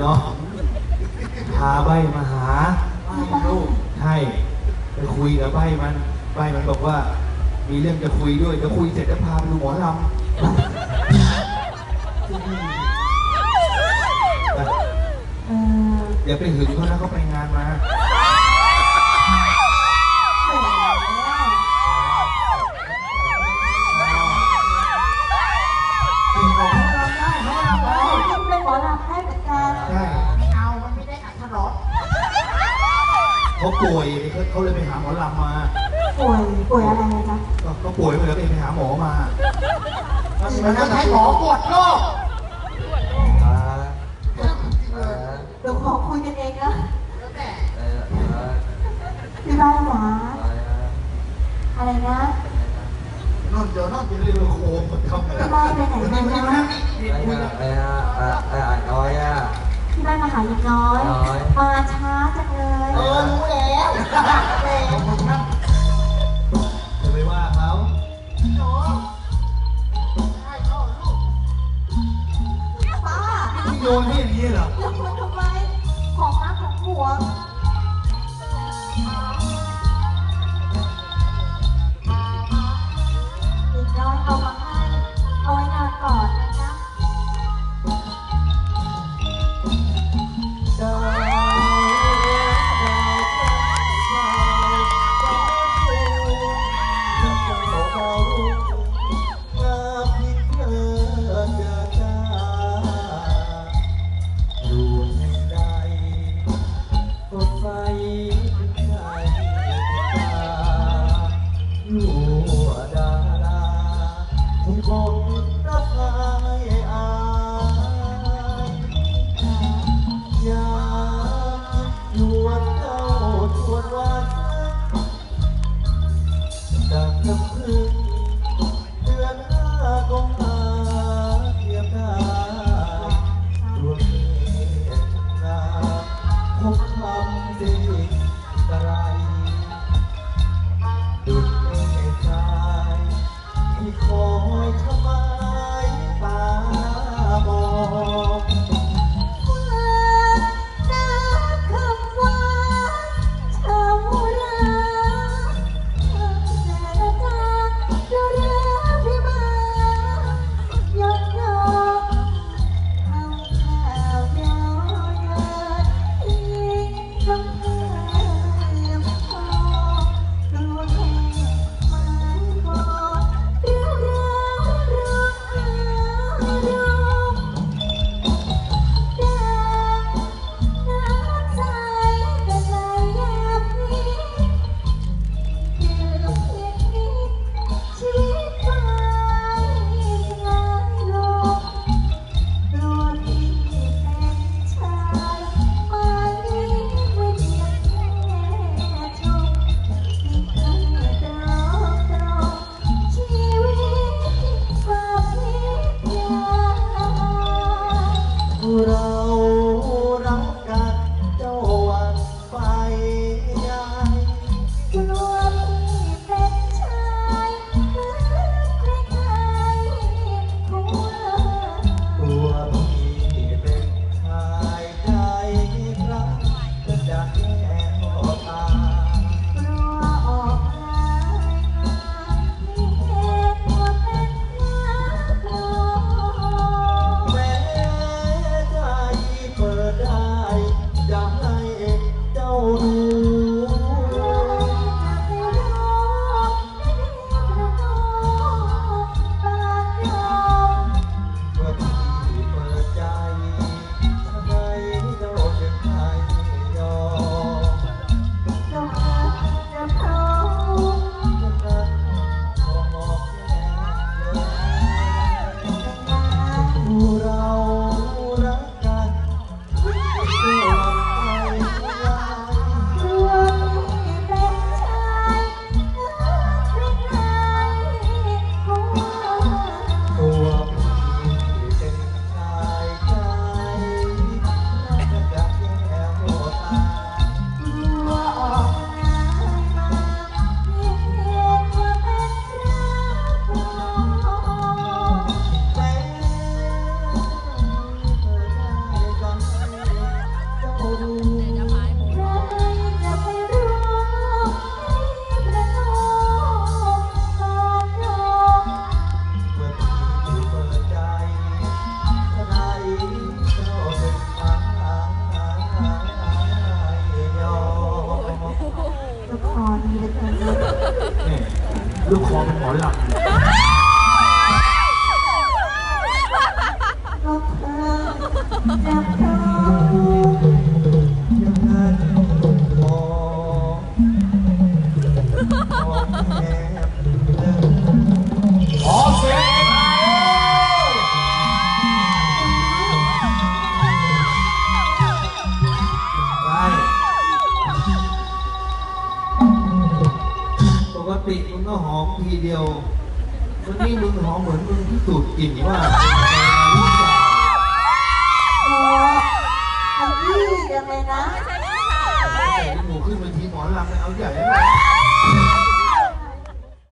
เนาะพาใบมาหาลูกใช่ไปคุยกับใบมันใบมันบอกว่า มีเรื่องจะคุยด้วยจะคุยเสร็จจะพาไปดูหมอลำไปเอออย่าไปหึงเขานะเขาไปงานมา เขาป่วยเขาเขาเลยไปหาหมอลำมาป่วยป่วยอะไรนะจ๊ะก็ก็ป่วยมาแล้วก็ไปหาหมอมามันก็ใช้หมอกวดโรคเดี๋ยวขอคุยกันเองนะแล้วแต่พี่บ้านจ๋าอะไรนะนอนเดี๋ยวนอนไม่ได้มาโคมมาทำอะไรพี่บ้านไปไหนนี่มามันนะนี่คุยกันพี่บ้านมาหาลิงน้อยน้อย มาช้า ที่โยน อยอากอยู่วันเจ้าชวนวันดังน้ำพึ่งเดือนหน้าก็มาเทียบได้ดวงเมฆงามพบคำสิ่งกระไร ณ 都狂狂了 ทีเดียววันนี้มึงหอมเหมือนมึงที่สูดกลิ่นว่าโอ้อันนี้ยังไงนะแต่ที่หมูขึ้นเวทีหมอลำเนี่ยเอาใหญ่เลย